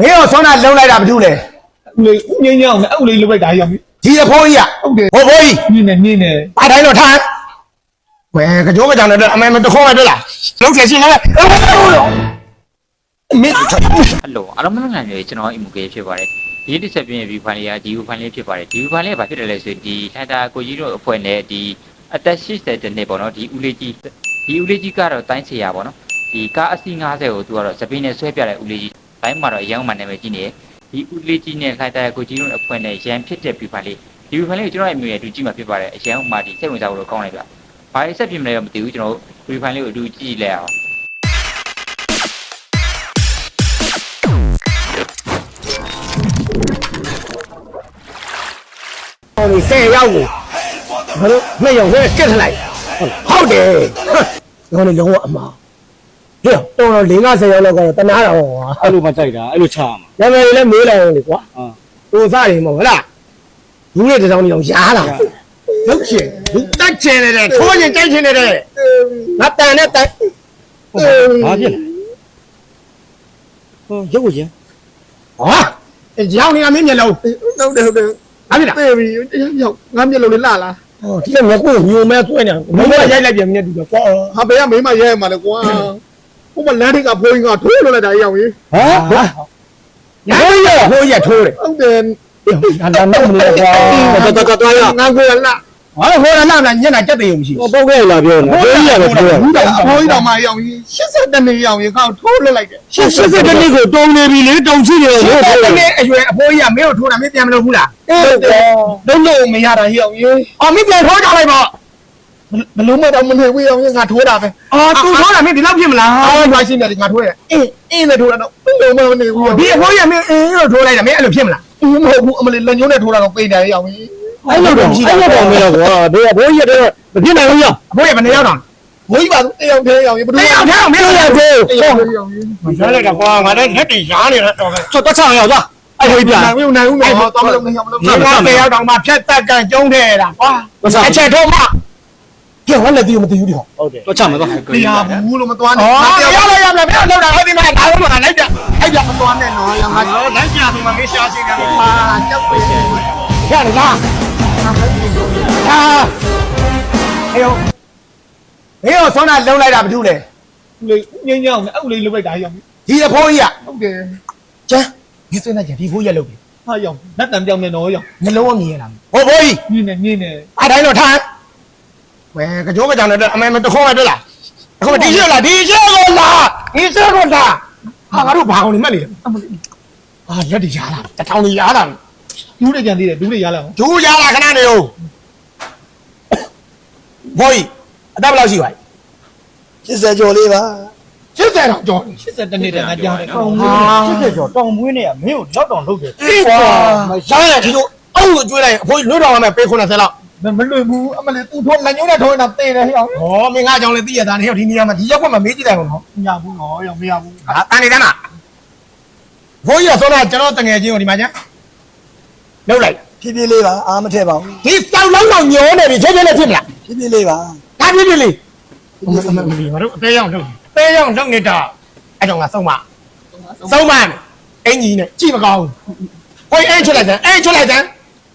မင်းရောဆောင်းတာလုံးလိုက်တာဘာလို့လဲဦးလေးဦးငင်းညောင်းနဲ့အုပ်လေးလုတ်လိုက်တာရောက်ပြီဒီအဖိုးကြီးကဟုတ်တယ်ဟိုဖိုးကြီးနင်းနေနင်းနေဘာတိုင်းတော့ထားဝဲကကြောကကြောင်နဲ့အမေမတခေါ်မတွေ့လားလုံးချင်ရှင်းလဲမင်းဟယ်လိုအားလုံးမင်္ဂလာပါကျွန်တော်အီမူကေဖြစ်ပါတယ်ဒီတစ်ဆက်ပြင်း view file လေးက GU file လေးဖြစ်ပါတယ် GU file လေးကဘာဖြစ်တယ်လဲဆိုရင်ဒီထန်တာကိုကြီးတို့အဖွဲ့နဲ့ဒီအသက်80တနှစ်ပေါ့နော်ဒီဦးလေးကြီးဒီဦးလေးကြီးကတော့တိုင်းစီရပေါ့နော်ဒီကားအစီ90ကိုသူကတော့စပင်းနဲ့ဆွဲပြတဲ့ဦးလေးကြီး တိုင်းမှာတော့အယောင်မှနာမည်ကြီးနေတယ်ဒီဦးလေးကြီးနဲ့ခိုင်တာကိုကြီးတို့အဖွဲ့နဲ့ရန်ဖြစ်တဲ့ view file လေးဒီ view file လေးကိုကျွန်တော်ရဲ့အမျိုးနဲ့အတူကြည့်မှာဖြစ်ပါတယ်အရန်မှဒီစိတ်ဝင်စားဖို့တော့ကောင်းလိုက်ဗျဘာလေးဆက်ပြင်းမလဲတော့မသိဘူးကျွန်တော် view file လေးကိုအတူကြည့်လိုက်အောင်ဟိုဆယ်ရောက်ကိုဘာလို့နှစ်ယောက်ဝဲကက်ထလိုက်ဟုတ်တယ်ဟောနေလုံးဝအမှား ဟေ့တော်တော်၄50ရောက်လောက်ကတော့တနာတာဟောအဲ့လိုမှကြိုက်တာအဲ့လိုချာမှာနာမည်လည်းမေးလိုက်အောင်လေကွာအာဟိုစားတယ်မဟုတ်လားဘူးရဲ့တစောင်းကြီးအောင်ရားလာလုတ်ချင်လူတက်ချင်နေတယ်ထိုးချင်တိုက်ချင်နေတယ်ငါတန်နဲ့တိုက်ဘာဖြစ်လဲဟိုရုပ်ကိုချင်းဟာကြောင်နေအမင်းမျက်လုံးဟုတ်တယ်ဟုတ်တယ်ဘာဖြစ်လဲပြေပြီရောက်ငါမျက်လုံးလေးလှလားဟောဒီကငါကိုညိုမဲဆွဲနေမင်းကရိုက်လိုက်ပြန်မြင်တူတော့ကွာဟာဘယ်ကမိမရဲမှာလဲကွာ ဟိုမလမ်းထိပ်ကဖိုးကြီးကထိုးလို့လိုက်တာရောက်ပြီဟမ်ညာရဟိုရထိုးတယ်ဟုတ်တယ်ငါတော့မလို့ကွာတော်တော်တော်တော်ရငါကိုရလှဟာဟိုရလာညညက်တက်တယ်မရှိဟိုပုတ်ခဲ့လာပြောနေဘယ်ကြီးရပဲပြောဘူးတော်ဖိုးကြီးတော်မှရောက်ပြီ80တနှစ်ရောက်ရင်ကောက်ထိုးလို့လိုက်တယ်ရှစ်စစ်တနည်းကိုတုံနေပြီလေတုံချတယ်ဟိုလို့တနေ့အရွယ်အဖိုးကြီးကမင်းကိုထိုးတာမင်းပြန်မလို့ဘူးလားဟုတ်တယ်လုံးလုံးမရတာရောက်ပြီအော်မင်းပြန်ထိုးကြလိုက်ပေါ့ ဘလုံးမတော့မနေဝေးအောင်ငါထိုးတာပဲအော်သူထိုးတာမင်းဒီလောက်ဖြစ်မလားအားရွာရှင်းတယ်ငါထိုးတယ်အင်းအင်းနဲ့ထိုးတာတော့လုံးမမနေဘူးဒီအဖိုးကြီးကမင်းအင်းလို့ထိုးလိုက်တာမင်းအဲ့လိုဖြစ်မလားမဟုတ်ဘူးအမလေးလက်ညိုးနဲ့ထိုးတာတော့ပိန်တယ်ရောက်ပြီအဲ့လိုတော့အဲ့လိုတော့မင်းတော့ကွာဘယ်ဘိုးကြီးတော့မဖြစ်နိုင်ဘူးရောအဖိုးကြီးကဘယ်နှစ်ယောက်တောင်ဘိုးကြီးပါတယောက်တည်းရောက်ပြီဘယ်တလိုယောက်တည်းမင်းတို့ရောက်သေးတယောက်တည်းရောက်ပြီမစားလိုက်တော့ကွာငါလည်းလက်တွေရားနေတာတော့ပဲချောတော့ချအောင်ရောက်သွားအဲ့လိုပြန်နိုင်ဘူးနိုင်ဘူးတော့တော့မလုပ်နဲ့ရောက်မလုပ်ငါကတယောက်တောင်မှဖြတ်တက်ကန်ကျုံးထဲတာကွာအချက်ထိုးမှ ကြောက်လည်းတီးမတီးဘူးဒီဟောဟုတ်တယ်တော့ချမှာတော့တရားဘူးလို့မသွားနဲ့အော်ငါတရယောက်ရရမလားမင်းတို့တော့အဲ့ဒီမှာဒါလို့မှလိုက်ပြအဲ့ပြမသွားနဲ့နော်ငါဟောလိုက်ပြဒီမှာမင်းရှာချင်းတယ်ပါကြောက်ပဲရလားဟာဟေးယောမင်းရောဆောင်းတာလုံးလိုက်တာဘာလို့လဲလေငင်းညောင်းနဲ့အုပ်လေးလုတ်လိုက်တာရောက်ပြီဒီအဖိုးကြီးကဟုတ်တယ်ကျန်းဒီစနေကြဒီဖိုးရက်လုပ်ပြီဟာရောက်လက်တံပြောင်းနေတော့ရောက်နှလုံးမမြင်ရလားဟိုဖိုးကြီးညင်းနေညင်းနေအတိုင်းတော့ထား ဝဲကကြောကကြောင်နဲ့အမေမတခေါ်မတွေ့လားအခုဒီရက်လားဒီရက်ကိုလားဒီရက်ကိုလားဟာငါတို့ဘာအောင်နေမှတ်နေလဲအမလေးဟာလက်တွေရားလာတထောင်တွေရားလာဒူးတွေကြံသေးတယ်ဒူးတွေရလာအောင်ဒူးရားလာခဏနေဦးဖိုးကြီးအသက်ဘယ်လောက်ရှိပါလဲ80ကျော်လေးပါ80တောင်ကျော်နေ80တနေ့တည်းငါကြားတယ်ကောင်းဟာ80ကျော်တောင်မွေးနေရမင်းကိုလောက်တောင်လုပ်တယ်အေးကွာရှားရဒီလိုအုပ်ကိုကျွေးလိုက်အဖိုးကြီးလွတ်တော်မှာပေး90လောက် မလွယ်ဘူးအမလေးသူထိုးလက်ညိုးနဲ့ထိုးနေတာတေးတယ်ရောက်ဟောမင်းငါကြောင့်လည်းသိရတာနေဟောဒီနေရာမှာဒီရက်ကွက်မှာမေးကြည့်တယ်ကောနော်ညဘူးနော်ရောက်မရဘူးဟာတန်နေတယ်မှာဖိုးကြီးကဆိုတော့ကျွန်တော်တငယ်ချင်းကိုဒီမှာကျလှုပ်လိုက်ဖြည်းဖြည်းလေးပါအားမထည့်ပါဘူးဒီစောက်လုံးတော့ညောနေပြီချက်ချက်နဲ့ဖြစ်မလားဖြည်းဖြည်းလေးပါဒါပြည့်ပြည့်လေးအမအမမလီငါတို့အသေးရောက်လှုပ်အသေးရောက်လှုပ်နေတာအဲ့တော့ငါဆုံးမဆုံးမအင်ကြီးနဲ့ကြည့်မကောင်းဘူးကိုယ်အဲ့ချလိုက်တယ်အဲ့ချလိုက်တယ်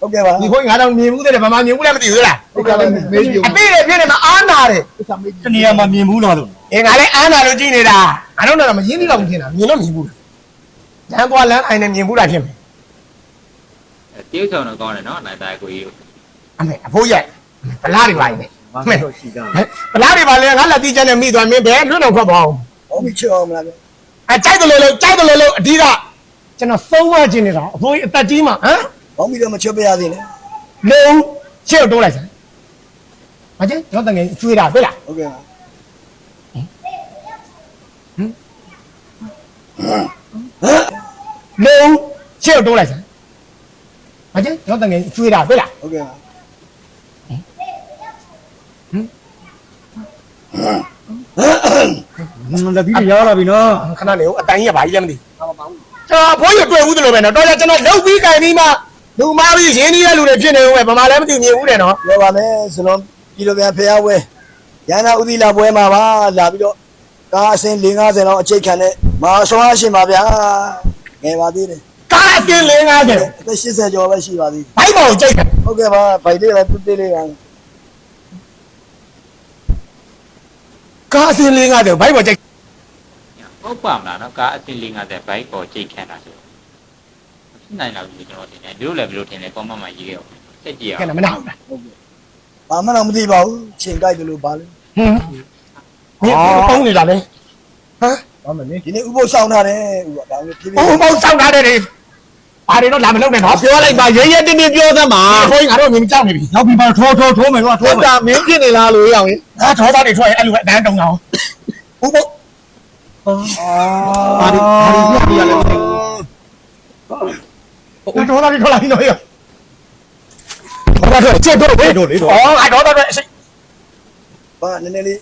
ဟုတ်ကဲ့ပါဒီကိုငါတော့မြင်ဘူးတဲ့ဗမာမြင်ဘူးလည်းမသိဘူးလားဒီကလည်းမေးကြည့်အပြည့်တွေပြည့်နေမှာအားနာတယ်ဦးမေးကြည့်တနေရာမှာမြင်ဘူးလားလို့အင်းငါလည်းအားနာလို့ကြည့်နေတာငါတို့တော့မရင်းသေးတော့မထင်တာမြင်တော့မြင်ဘူးလမ်းသွားလမ်းအိုင်နဲ့မြင်ဘူးလားဖြစ်မယ်တရုတ်ဆောင်တော့ကောင်းတယ်နော်နိုင်သားကိုကြီးအမေအဖိုးရဲ့ဗလားတွေပါနေမင်းတို့ရှိတာဗလားတွေပါလေငါလက်တီးချက်နဲ့မိသွားမင်းဘယ်လွတ်တော့ခွက်ပါအောင်ဟောမချေအောင်မလားဗျအဲကြိုက်တယ်လို့လို့ကြိုက်တယ်လို့လို့အဓိကကျွန်တော်သုံးဝခြင်းနေတာအဖိုးကြီးအသက်ကြီးမှာဟမ် ဘောင်းပြီးတော့မချွတ်ပြရသေးနဲ့လုံရှေ့ကိုတိုးလိုက်စမ်းမကျကျွန်တော်တငယ်ကျွေးတာတွေ့လားဟုတ်ကဲ့ပါလုံရှေ့ကိုတိုးလိုက်စမ်းမကျကျွန်တော်တငယ်ကျွေးတာတွေ့လားဟုတ်ကဲ့ပါလက်ပြီးရလာပြီနော်ခဏနေဦးအတိုင်းရပါကြီးလည်းမသိအာဘိုးရတွေ့ဦးတယ်လို့ပဲနော်တော်ရကျွန်တော်လုတ်ပြီးကြင်ပြီးမှ လူမားပြီးရင်းနှီးတဲ့လူတွေဖြစ်နေဦးပဲဗမာလည်းမသိမြင်ဘူးတယ်နော်ပြောပါမယ်စလုံးပြည်တော်ပြန်ဖျားဝဲရန်နာဥသီလာပွဲမှာပါလာပြီးတော့ကားအစင်း450လောက်အချိတ်ခံတဲ့မဟာဆွမ်းအားရှင်ပါဗျာငယ်ပါသေးတယ်ကားအစင်း450အသက်80ကျော်ပဲရှိပါသေးတယ်ဘိုက်ပေါ်ကိုကြိတ်တယ်ဟုတ်ကဲ့ပါဗိုက်လေးလည်းတူတေးလေးပါကားအစင်း450ဘိုက်ပေါ်ကြိတ်ဟုတ်ပါမလားနော်ကားအစီလေး50ဘိုက်ပေါ်ကြိတ်ခံတာဆိုဖြစ် နိုင်လားလို့ကျွန်တော်ထင်တယ်ဒီလိုလည်းဘယ်လိုထင်လဲကောမန့်မှာရေးခဲ့အောင်တက်ကြည့်ကဲအောင်မနာဘူးလားဘာမှတော့မသိပါဘူးချိန်ကြိုက်တယ်လို့ပါလေဟင်းဒီပုံးနေတာလေဟမ်ဘာမလဲဒီနေ့ဥပုသ်ဆောင်ထားတယ်ဥပဒါမျိုးဖြည်းဖြဘုံည်းဘုံစောင့်ထားတဲ့တွေဘာတွေတော့လာမလုပ်နဲ့နော်ပြောလိုက်ပါရဲရဲတင်းတင်းပြောသမှာဟိုငါတို့မြင်ကြောက်နေပြီနောက်ပြီးပါထိုးထိုးထိုးမယ်ကွာထိုးတာမင်းဖြစ်နေလားလို့ရအောင်ငါထောသားတွေထွက်ရင်အဲ့လိုပဲအတန်းတုံအောင်ဘုံဘုံဘာဒီဘာဒီပြရလဲ မသိဘူးငါထောသားတွေထွက်လာပြီနော်ရောဘာတော့ချက်တော့ဘယ်တော့လေတော့အော်ငါတော့တော့အစိဘာနည်းနည်းလေး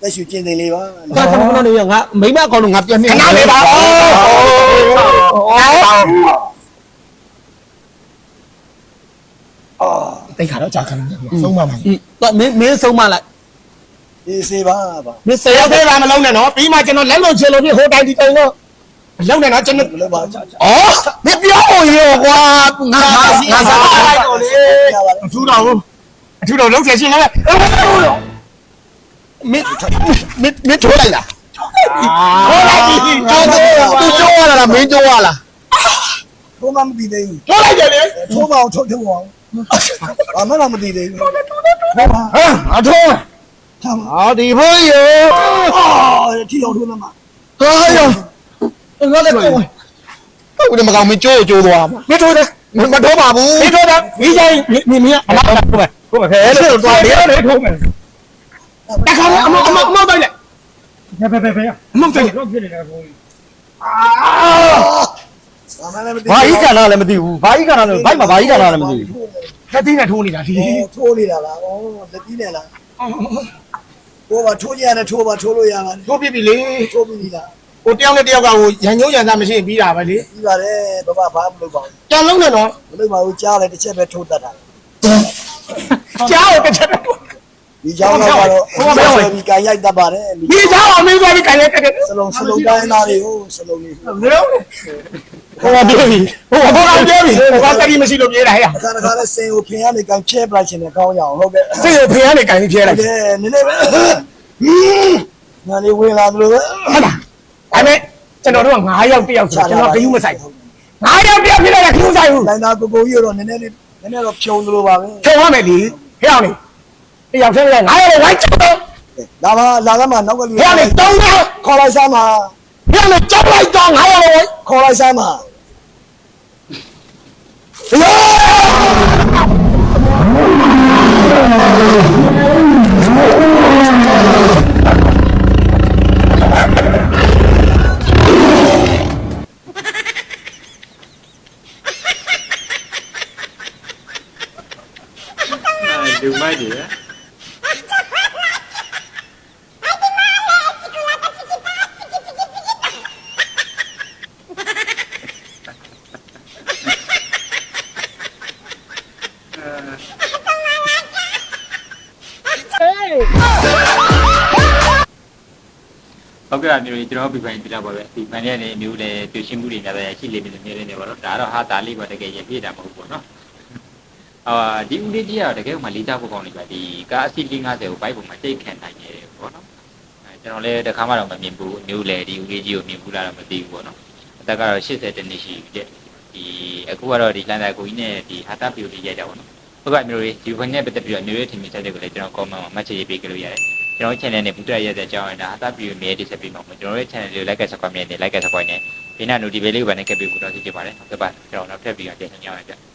သက်ရှူကျင်းနေလေးပါဘာခဏခဏနေရငါမိမကောင်တော့ငါပြန်နေခဏလေးပါအော်အော်တိတ်ခါတော့ကြာခဏဆုံးပါမှာတော့မင်းမင်းဆုံးမလိုက်ဒီစေပါပါမင်းဆဆယ်ရာရောက်သေးပါမလုံးနဲ့နော်ပြီးမှကျွန်တော်လက်လို့ချေလို့ပြဟိုတိုင်းဒီတိုင်းတော့ လုံးနဲ့နော်ကျွန်တော်မလုပ်ပါဘူးဩမပြောရောကွာငါငါငါစားလိုက်တော့လေအထူးတော်ဘူးအထူးတော်လုံးချင်ရှင်းလဲမင်းမင်းမင်းထိုးလိုက်လားဟိုလိုက်ပြီကျိုးသူကျိုးရလားမင်းကျိုးရလားထိုးမှမသိသေးဘူးထိုးလိုက်တယ်လေထိုးပါအောင်ထိုးထိုးအောင်ဘာမှတော့မသိသေးဘူးဟမ်အထိုးထားပါအာဒီဖိုးရေအော်ထီအောင်ထိုးမှာဟာယော ငါလည်းကိုဟုတ်တယ်မကောင်မင်းကျိုးကျိုးသွားမှာမထိုးတယ်မထိုးပါဘူးမထိုးတယ်မိချိုင်းမိမိအမထိုးမယ်ထိုးမယ်ခဲလေတော့လေလေထိုးမယ်တခါလေအမအမအမတိုက်လိုက်ဖဲဖဲဖဲဖဲအမတိုက်လိုက်တော့ဖြစ်နေတယ်ကိုဘာမှလည်းမသိဘာကြီးကလာလည်းမသိဘူးဘာကြီးကလာလည်းဘိုက်မှာဘာကြီးကလာလည်းမသိဘူးလက်သီးနဲ့ထိုးနေတာဒီထိုးနေတာလားဩလက်ကြီးနဲ့လားထိုးပါထိုးကြရတယ်ထိုးပါထိုးလို့ရပါတယ်ထိုးပြပြီလေထိုးပြီလား ဟိုတယောက်နဲ့တယောက်ကဟိုရန်ညုံရန်သားမရှိရင်ပြီးတာပဲလေပြီးပါတယ်ဘာမှဘာမှမလုပ်ပါဘူးကြံလုံးနဲ့နော်မလုပ်ပါဘူးကြားတယ်တစ်ချက်ပဲထိုးတတ်တာကြားကိုတစ်ချက်ပဲထိုးဒီကြောင်းတော့ကတော့ဟိုဘယ်ဝင်ဒီကန်ရိုက်တတ်ပါတယ်ဒီကြားအောင်မင်းသွားပြီးကြိုင်လိုက်တဲ့စလုံးစလုံးတိုင်းသားတွေကိုစလုံးလေးဘယ်လိုဟိုကပြေးပြီဟိုကဘောကပြေးပြီဟိုကတတိမရှိလို့ပြေးတာဟဲ့အခါခါလဲစင်ကိုဖင်ရနေကန်ချဲပလိုက်ခြင်းနဲ့ကောင်းရအောင်ဟုတ်ကဲ့စိတ်ကိုဖင်ကနေကြိုင်ပြီးပြေးဟုလိုက်တ်ကဲ့နည်းနည်းပဲငါလေးဝင်လာသလိုပဲဟုတ်လားဒါပေမဲ့ ကျွန်တော်တို့က9ယောက်တယောက်ဆိုကျွန်တော်ဂယုမဆိုင်ဘူး9ယောက်တယောက်ဖြစ်လိုက်တာဂယုမဆိုင်ဘူးတိုင်းသားကိုကိုကြီးတော့နည်းနည်းလေးနည်းနည်းတော့ဖြုံသလိုပါပဲဖြုံရမယ်လေဟဲ့အောင်လေတယောက်ထဲက9ယောက်ဝိုင်းချက်တော့လာပါလာကမှနောက်ကလူဟဲ့အောင်လေတုံးတော့ခေါ်လိုက်စမ်းပါဟဲ့အောင်လေကြောက်လိုက်တော့9ယောက်ဝိုင်းခေါ်လိုက်စမ်းပါလူ ပြတာမျိုးတွေကျွန်တော်ပြပိုင်ပြတာပါပဲဒီပန်ရက်တွေမျိုးလည်းပြရှင်းမှုတွေများပဲရှိလိမ့်မယ်လို့မြင်နေတယ်ပေါ့နော်ဒါတော့ဟာဒါလေးပါတကယ်ရပြတာမဟုတ်ဘူးပေါ့နော်အာဒီဦးလေးကြီးကတကယ်မှလေးစားဖို့ကောင်းနေပါဒီကားအစီ50ကိုဘိုက်ပေါ်မှာတိတ်ခံနိုင်နေတယ်ပေါ့နော်အဲကျွန်တော်လည်းတစ်ခါမှတော့မမြင်ဘူးမျိုးလည်းဒီဦးလေးကြီးကိုမြင်ဘူးလားတော့မသိဘူးပေါ့နော်အသက်ကတော့80တနည်းရှိပြီတဲ့ဒီအခုကတော့ဒီလန်တာကိုကြီးနဲ့ဒီဟာတာပီကိုရိုက်တာပေါ့နော်ဟုတ်ကဲ့မျိုးတွေဒီဘက်နဲ့ပတ်သက်ပြီးတော့မျိုးရဲ့ထင်မြင်ချက်တွေကိုလည်းကျွန်တော် comment မှာ match ရေးပေးကြလို့ရတယ် ကျွန်တော် channel နဲ့ပူတက်ရတဲ့အကြောင်းအရာဒါဟာတာဗီဒီယိုမြေတိဆက်ပြီးမှာပေါ့ကျွန်တော်ရဲ့ channel လေးကို like ဆက်ကွန်မြတ်နဲ့ like ဆက်ကွန်နဲ့ဒီနောက် notification လေးကိုပါနဲ့ကပ်ပြီးပူတော့သိချင်ပါတယ်ဟုတ်ကဲ့ပါကျွန်တော်နောက်ထပ်ဗီဒီယိုတင်ဆောင်ရအောင်ကြ